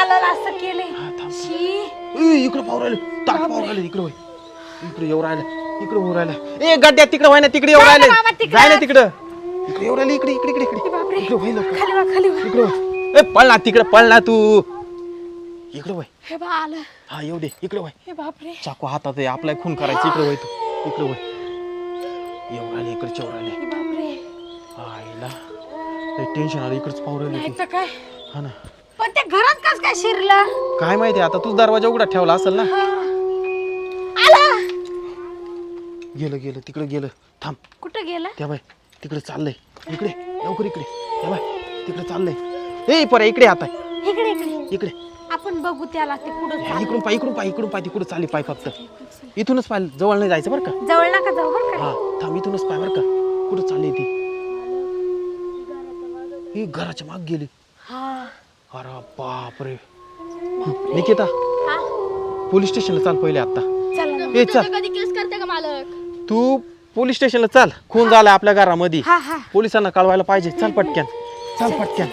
गालाला असं केले थांब. शी ए, इकडं पाहू राहिले. ताट पाहू राहिले इकडं होय. इकडे येऊ राहिलं इकडे होऊ राहिलं. ए गड्ड्या तिकडे व्हाय ना तिकडे येऊ राहिले. बाबा तिकडं. जाय ना तिकडं. इकडे येऊ राहिले इकडे इकडे इकडे. इकडे ए बापरे. इकडे व्हाय लवकर. खाली वा खाली वा इकडे व्हाय. ए पळ ना तिकडे पळ ना तू. इकडे वय हे बा आलं. हा येऊ दे इकडे वय हे बापरे. चाकू हातात आहे आपला खून करायचं इकडे वय तू. इकडे वय येऊ राहिले इकडे येऊ राहिले. हे बापरे. आईला. टेन्शन आलं इकडेच पाहू राहिले नाही तू. तर काय? हा ना. पण ते घरात कस काय शिरलं? काय माहिती आता तूच दरवाजा उघडा ठेवला असेल ना? हा. आला. गेलं गेलं तिकडे गेलं. थांब. कुठं गेला? त्या बाय तिकडे चाललंय. इकडे लवकर इकडे. त्या बाय तिकडे चाललंय. ए परे इकडे आता. इकडे इकडे. इकडे. आपण बघू त्याला ते पुढे इकडून पाय इकडून पाय इकडून पाय तिकडे चालली पाय फक्त. इथूनच पाय जवळ नाही जायचं बरं का? जवळ नका जाऊ बरं का. हा थांब इथूनच पाय बरं का? कुठं चालली ती? ही घराच्या माग गेली. हा अरे बापरे. निकिता हा? पोलीस स्टेशनला चाल पहिले आता. चला ना. ए चल. कधी केस करते का मालक? तू पोलीस स्टेशनला चाल. खून झाला आपल्या घरामध्ये. हा हा. पोलिसांना कळवायला पाहिजे. चल पटक्यान. चल पटक्यान.